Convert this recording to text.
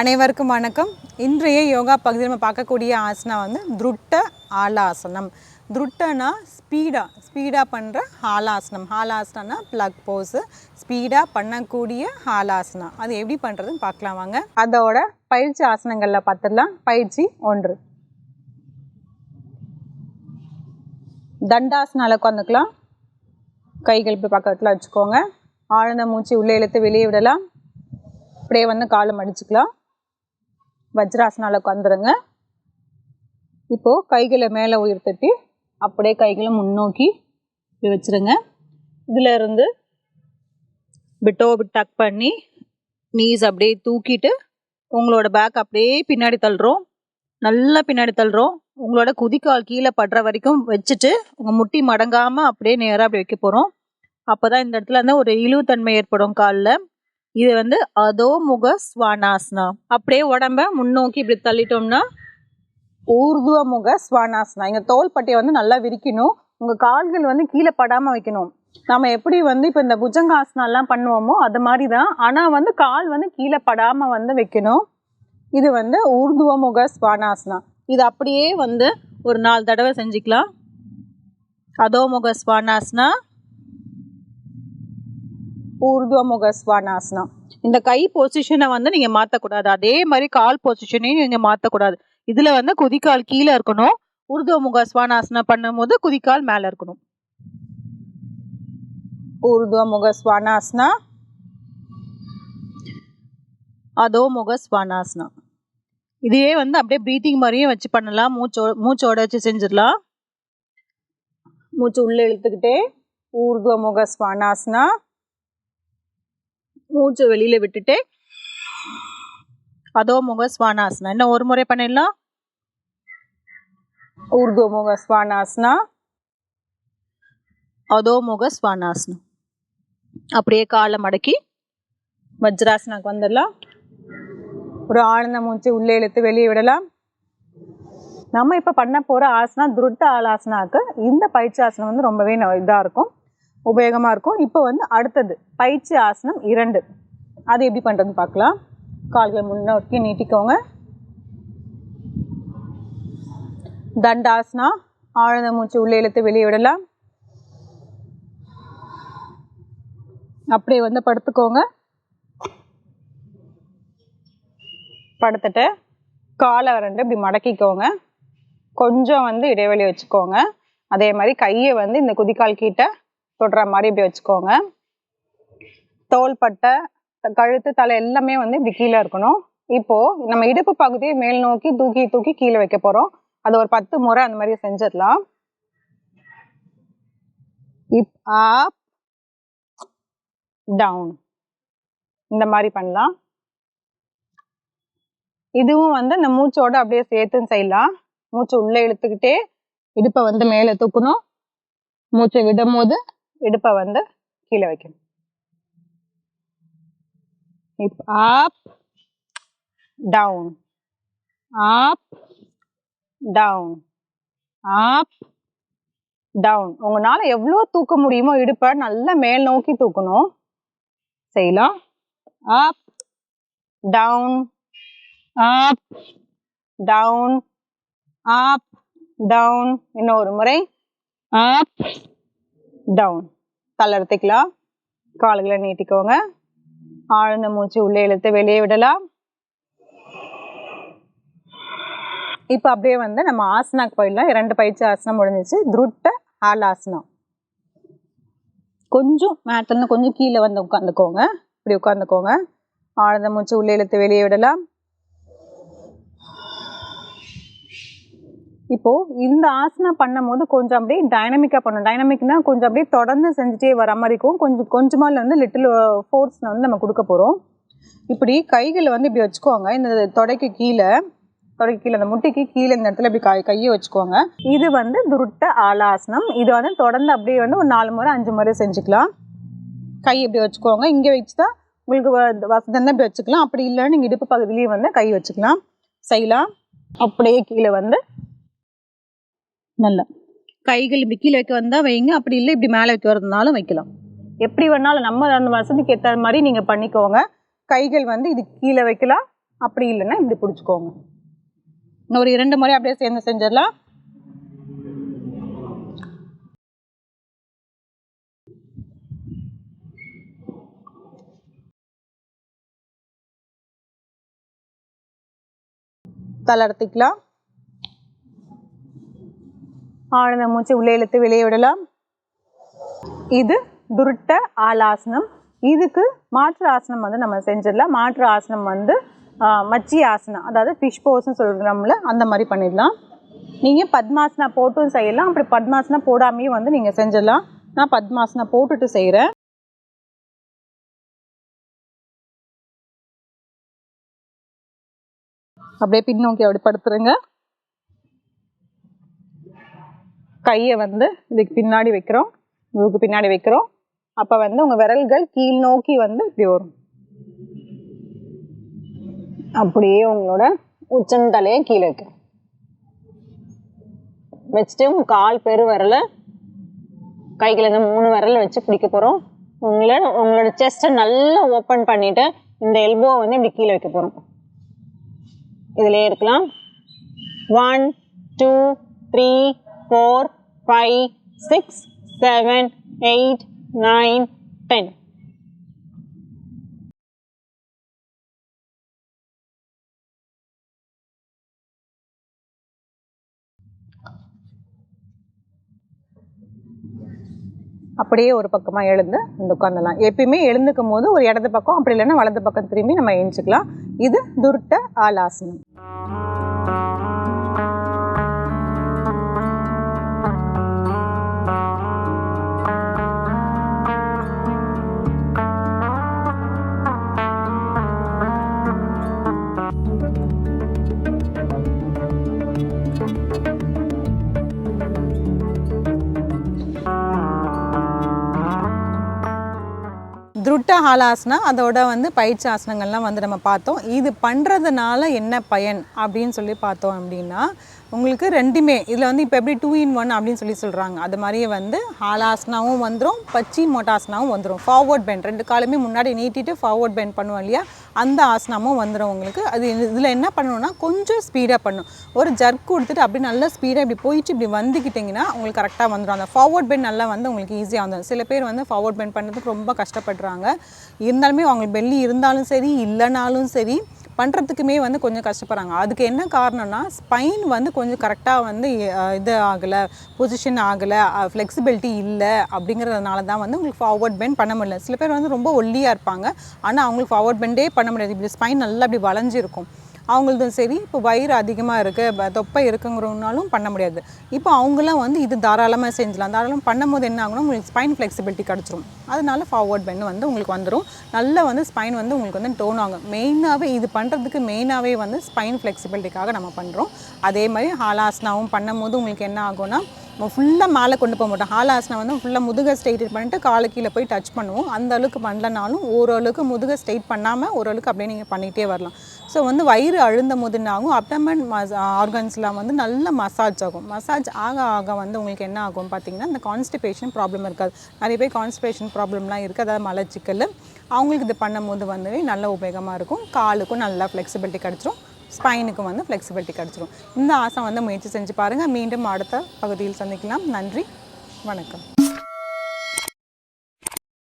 அனைவருக்கும் வணக்கம். இன்றைய யோகா பகுதியில் நம்ம பார்க்கக்கூடிய ஆசனா வந்து துருட்ட ஆலாசனம். துருட்டனா ஸ்பீடாக ஸ்பீடாக பண்ணுற ஹாலாசனம் ஹாலாசனம்னா ப்ளக் போஸு ஸ்பீடாக பண்ணக்கூடிய ஹாலாசனம் அது எப்படி பண்ணுறதுன்னு பார்க்கலாம் வாங்க. அதோட பயிற்சி ஆசனங்களில் பார்த்துடலாம். பயிற்சி ஒன்று. தண்டாசனால் உட்காந்துக்கலாம் கைகள் இப்படி பக்கத்தில் வச்சுக்கோங்க. ஆழ்ந்த மூச்சு உள்ளே இழுத்து வெளியே விடலாம். அப்படியே வந்து காலம் அடிச்சுக்கலாம். வஜ்ராசனால உட்காந்துருங்க இப்போது கைகளை மேலே உயர்த்தட்டி அப்படியே கைகளை முன்னோக்கி இப்படி வச்சுருங்க. இதில் இருந்து பிட்டோ டக் பண்ணி நீஸ் அப்படியே தூக்கிட்டு உங்களோட பேக் அப்படியே பின்னாடி தள்ளுறோம். நல்லா பின்னாடி தள்ளுறோம். உங்களோட குதிக்கால் கீழே படுற வரைக்கும் வச்சுட்டு உங்கள் முட்டி மடங்காமல் அப்படியே நேராக அப்படி வைக்க போகிறோம் அப்போ தான் இந்த இடத்துல வந்து ஒரு இழிவுத்தன்மை ஏற்படும் காலில். இது வந்து அதோ முக ஸ்வானாசனா. அப்படியே உடம்ப முன்னோக்கி இப்படி தள்ளிட்டோம்னா ஊர்துவ முக ஸ்வானாசனா. இங்கே தோள்பட்டையை வந்து நல்லா விரிக்கணும். உங்கள் கால்கள் வந்து கீழே படாமல் வைக்கணும். நம்ம எப்படி வந்து இப்போ இந்த புஜங்காசனாலாம் பண்ணுவோமோ அது மாதிரி தான் ஆனால் வந்து கால் வந்து கீழே படாமல் வந்து வைக்கணும். இது வந்து ஊர்துவ முக ஸ்வானாசனா. இது அப்படியே வந்து ஒரு நாலு தடவை செஞ்சுக்கலாம். அதோமுக ஸ்வானாசனா. ஊர்துவமுக ஸ்வானாசனா இந்த கை பொசிஷனை வந்து நீங்கள் மாற்றக்கூடாது அதே மாதிரி கால் பொசிஷனையும் நீங்கள் மாற்றக்கூடாது இதில் வந்து குதிக்கால் கீழே இருக்கணும். ஊர்துவமுக ஸ்வானாசனா பண்ணும்போது குதிக்கால் மேலே இருக்கணும். ஊர்துவமுக ஸ்வானாசனா அதோமுக ஸ்வானாசனா இதையே வந்து அப்படியே ப்ரீத்திங் மாதிரியும் வச்சு பண்ணலாம். மூச்சோ மூச்சோட வச்சு செஞ்சிடலாம். மூச்சு உள்ளே இழுத்துக்கிட்டே ஊர்துவமுக ஸ்வானாசனா மூச்சு வெளியில விட்டுட்டு அதோ முக ஸ்வானாசனா இன்னும் ஒரு முறை பண்ணிடலாம்? ஊர்துவ முக ஸ்வானாசனா அதோ முக ஸ்வானாசனம் அப்படியே காலை மடக்கி வஜ்ராசனாக்கு வந்துடலாம். ஒரு ஆழ்ந்த மூச்சு உள்ளே இழுத்து வெளியே விடலாம். நம்ம இப்போ பண்ண போகிற ஆசனா துருட்ட ஆலாசனாக்கு இந்த பயிற்சி ஆசனம் வந்து ரொம்பவே இதாக இருக்கும். உபயோகமாக இருக்கும். இப்போ வந்து அடுத்தது பயிற்சி ஆசனம் இரண்டு. அது எப்படி பண்ணுறதுன்னு பார்க்கலாம். கால்களை முன்னோக்கி நீட்டிக்கோங்க. தண்டாசனா ஆழ்ந்த மூச்சு உள்ளே இழுத்து வெளியே விடலாம். அப்படியே வந்து படுத்துக்கோங்க. படுத்துட்டு காலை ரெண்டு இப்படி மடக்கிக்கோங்க. கொஞ்சம் வந்து இடைவெளி வச்சுக்கோங்க. அதே மாதிரி கையை வந்து இந்த குதிக்கால் கிட்ட தொடுற மாதிரி இப்படி வச்சுக்கோங்க. தோள்பட்டை கழுத்து தலை எல்லாமே வந்து இப்படி கீழே இருக்கணும். இப்போ நம்ம இடுப்பு பகுதியை மேல் நோக்கி தூக்கி தூக்கி கீழே வைக்க போறோம். அது ஒரு பத்து முறை அந்த மாதிரி செஞ்சிடலாம். இப் அப் டவுன். இந்த மாதிரி பண்ணலாம். இதுவும் வந்து இந்த மூச்சோட அப்படியே சேர்த்து செய்யலாம். மூச்சு உள்ளே இழுத்துக்கிட்டே இடுப்பை வந்து மேலே தூக்கணும். மூச்சை விடும் போது இடுப்பை வந்து கீழே வைக்கணும். இப் up down up down up down உங்களால் எவ்வளோ தூக்க முடியுமோ இடுப்பை நல்லா மேல் நோக்கி தூக்கணும். செய்யலாம். Up down up down up down இன்னொரு ஒரு முறை. அப் டவுன் தளர்த்திக்கலாம் கால்களை நீட்டிக்கோங்க. ஆழ்ந்த மூச்சு உள்ளே இழுத்து வெளியே விடலாம். இப்போ அப்படியே வந்து நம்ம ஆசனாக்கு போயிடலாம் இரண்டு பயிற்சி ஆசனம் முடிஞ்சிச்சு. துருட்ட ஆலாசனம் கொஞ்சம் மேட்டில் கொஞ்சம் கீழே வந்து உட்காந்துக்கோங்க இப்படி உட்காந்துக்கோங்க ஆழ்ந்த மூச்சு உள்ளே இழுத்து வெளியே விடலாம். இப்போ இந்த ஆசனா பண்ணும்போது கொஞ்சம் அப்படியே டைனமிக்காக பண்ணணும். டைனமிக்னா கொஞ்சம் அப்படியே தொடர்ந்து செஞ்சுட்டே வர மாதிரி இருக்கும். கொஞ்சம் கொஞ்சமாக வந்து uh, லிட்டில் ஃபோர்ஸில் வந்து நம்ம கொடுக்க போகிறோம் இப்படி கைகளை வந்து இப்படி வச்சுக்கோங்க. இந்த தொடைக்கு கீழே தொடைக்கு கீழே அந்த முட்டிக்கு கீழே இந்த இடத்துல இப்படி கை கையை வச்சுக்கோங்க. இது வந்து துருட்ட ஆலாசனம். இது வந்து தொடர்ந்து அப்படியே வந்து ஒரு நாலு முறை அஞ்சு முறை செஞ்சுக்கலாம். கை இப்படி வச்சுக்கோங்க. இங்கே வச்சு தான் உங்களுக்கு வ- வசதி இப்படி வச்சுக்கலாம். அப்படி இல்லைன்னு நீங்கள் இடுப்பு பகுதியிலேயே வந்து கை வச்சுக்கலாம். செய்யலாம் அப்படியே கீழே வந்து நல்லா. கைகள் இப்படி கீழே வைக்க வந்தால் வைங்க அப்படி இல்லை இப்படி மேலே வைக்க வரதுனாலும் வைக்கலாம். எப்படி வேணாலும் நம்ம அந்த வசதிக்கு ஏற்ற மாதிரி நீங்கள் பண்ணிக்கோங்க. கைகள் வந்து இது கீழே வைக்கலாம் அப்படி இல்லைன்னா இப்படி பிடிச்சிக்கோங்க. ஒரு இரண்டு முறை அப்படியே சேர்ந்து செஞ்சிடலாம். தளர்த்திக்கலாம் ஆழ்ந்த மூச்சு உள்ளே இழுத்து வெளியே விடலாம். இது துருட்ட ஆலாசனம். இதுக்கு மாற்று ஆசனம் வந்து நம்ம செஞ்சிடலாம். மாற்று ஆசனம் வந்து மச்சி ஆசனம். அதாவது ஃபிஷ் போஸ்ன்னு சொல்கிறோம்ல அந்த மாதிரி பண்ணிடலாம். நீங்கள் பத்மாசனா போட்டும் செய்யலாம். அப்படி பத்மாசனா போடாமையும் வந்து நீங்கள் செஞ்சிடலாம். நான் பத்மாசனா போட்டுட்டு செய்கிறேன் அப்படியே பின்னோக்கி அப்படி படுத்துருங்க. கையை வந்து இதுக்கு பின்னாடி வைக்கிறோம். இதுக்கு பின்னாடி வைக்கிறோம். அப்போ வந்து உங்கள் விரல்கள் கீழ் நோக்கி வந்து இப்படி வரும். அப்படியே உங்களோட உச்சந்தலையை கீழே வைக்க வச்சுட்டு உங்கள் கால் பெரு விரல கைகளை இந்த மூணு விரல வச்சு பிடிக்க போகிறோம் உங்களோட உங்களோட செஸ்ட்டை நல்லா ஓப்பன் பண்ணிவிட்டு இந்த எல்போவை வந்து இப்படி கீழே வைக்க போகிறோம் இதிலே இருக்கலாம். One two three four five six seven eight nine ten அப்படியே ஒரு பக்கமாக எழுந்து வந்து உட்காந்துலாம் எப்பயுமே எழுந்துக்கும் போது ஒரு இடது பக்கம் அப்படி இல்லைன்னா வலது பக்கம் திரும்பி நம்ம எழுந்துக்கலாம் இது துர்ட்ட ஆலாசனம். துருட்ட ஹாலாசனா அதோட வந்து பயிற்சி ஆசனங்கள்லாம் வந்து நம்ம பார்த்தோம். இது பண்ணுறதுனால என்ன பயன் அப்படின்னு சொல்லி பார்த்தோம் அப்படின்னா உங்களுக்கு ரெண்டுமே. இதில் வந்து இப்போ எப்படி டூ இன் ஒன் அப்படின்னு சொல்லி சொல்கிறாங்க அது மாதிரியே வந்து ஹாலாசனாவும் வந்துடும் பச்சி மோட்டாசனாவும் வந்துடும் ஃபார்வர்ட் பெண்ட் ரெண்டு காலுமே முன்னாடி நீட்டிட்டு ஃபார்வர்ட் பெண்ட் பண்ணுவோம் இல்லையா? அந்த ஆசனமும் வந்துடும் உங்களுக்கு. அது இதில் என்ன பண்ணணும்னா கொஞ்சம் ஸ்பீடாக பண்ணும். ஒரு ஜர்க் கொடுத்துட்டு அப்படி நல்லா ஸ்பீடாக இப்படி போயிட்டு இப்படி வந்துக்கிட்டிங்கன்னா உங்களுக்கு கரெக்டாக வந்துடும் அந்த ஃபார்வர்ட் பெண்ட் நல்லா வந்து உங்களுக்கு ஈஸியாக வந்துடும் சில பேர் வந்து ஃபார்வர்ட் பெண்ட் பண்ணுறதுக்கு ரொம்ப கஷ்டப்படுறாங்க. இருந்தாலுமே அவங்களுக்கு பெல்லி இருந்தாலும் சரி இல்லைனாலும் சரி பண்ணுறதுக்குமே வந்து கொஞ்சம் கஷ்டப்படுறாங்க. அதுக்கு என்ன காரணம்னா ஸ்பைன் வந்து கொஞ்சம் கரெக்டாக வந்து இது ஆகலை பொசிஷன் ஆகலை ஃப்ளெக்சிபிலிட்டி இல்லை அப்படிங்கிறதுனால தான் வந்து உங்களுக்கு ஃபார்வர்ட் பெண்ட் பண்ண முடியல. சில பேர் வந்து ரொம்ப ஒல்லியாக இருப்பாங்க. ஆனால் அவங்களுக்கு ஃபார்வர்ட் பெண்டே பண்ண முடியாது. இப்படி ஸ்பைன் நல்லா அப்படி வளைஞ்சிருக்கும். அவங்களதும் சரி இப்போ வயிறு அதிகமாக இருக்குது தொப்பை இருக்குங்கிறவங்கனாலும் பண்ண முடியாது. இப்போ அவங்களாம் வந்து இது தாராளமாக செஞ்சலாம். தாராளமாக பண்ணும்போது என்ன ஆகும்னா உங்களுக்கு ஸ்பைன் ஃப்ளெக்சிபிலிட்டி கிடச்சிரும். அதனால ஃபார்வர்ட் பென் வந்து உங்களுக்கு வந்துடும் நல்லா வந்து ஸ்பைன் வந்து உங்களுக்கு வந்து டோன் ஆகும். மெயினாகவே இது பண்ணுறதுக்கு மெயினாகவே வந்து ஸ்பைன் ஃப்ளெக்சிபிலிட்டிக்காக நம்ம பண்ணுறோம் அதே மாதிரி ஹாலாசனாவும் பண்ணும்போது உங்களுக்கு என்ன ஆகும்னா நம்ம ஃபுல்லாக மேலே கொண்டு போக மாட்டோம். ஹாலாசனம் வந்து ஃபுல்லாக முதுகை ஸ்ட்ரைட் பண்ணிட்டு காலை கீழே போய் டச் பண்ணுவோம். அந்த அளவுக்கு பண்ணலனாலும் ஓரளவுக்கு முதுகை ஸ்ட்ரைட் பண்ணாமல் ஓரளவுக்கு அப்படியே நீங்கள் பண்ணிகிட்டே வரலாம். ஸோ வந்து வயிறு அழுந்தும் போது என்ன ஆகும்? அப்டமன் ஆர்கன்ஸ்லாம் வந்து நல்ல மசாஜ் ஆகும். மசாஜ் ஆக ஆக வந்து உங்களுக்கு என்ன ஆகும் பார்த்தீங்கன்னா இந்த கான்ஸ்டிபேஷன் ப்ராப்ளம் இருக்காது. நிறைய பேர் கான்ஸ்டிபேஷன் ப்ராப்ளம்லாம் இருக்குது அதாவது மலச்சிக்கல். அவங்களுக்கு இது பண்ணும்போது வந்து நல்ல உபயோகமாக இருக்கும். காலுக்கும் நல்லா ஃப்ளெக்சிபிலிட்டி கிடச்சிரும். ஸ்பைனுக்கு வந்து ஃப்ளெக்சிபிலிட்டி கிடச்சிரும். இந்த ஆசை வந்து முயற்சி செஞ்சு பாருங்கள் மீண்டும் அடுத்த பகுதியில் சந்திக்கலாம். நன்றி. வணக்கம்.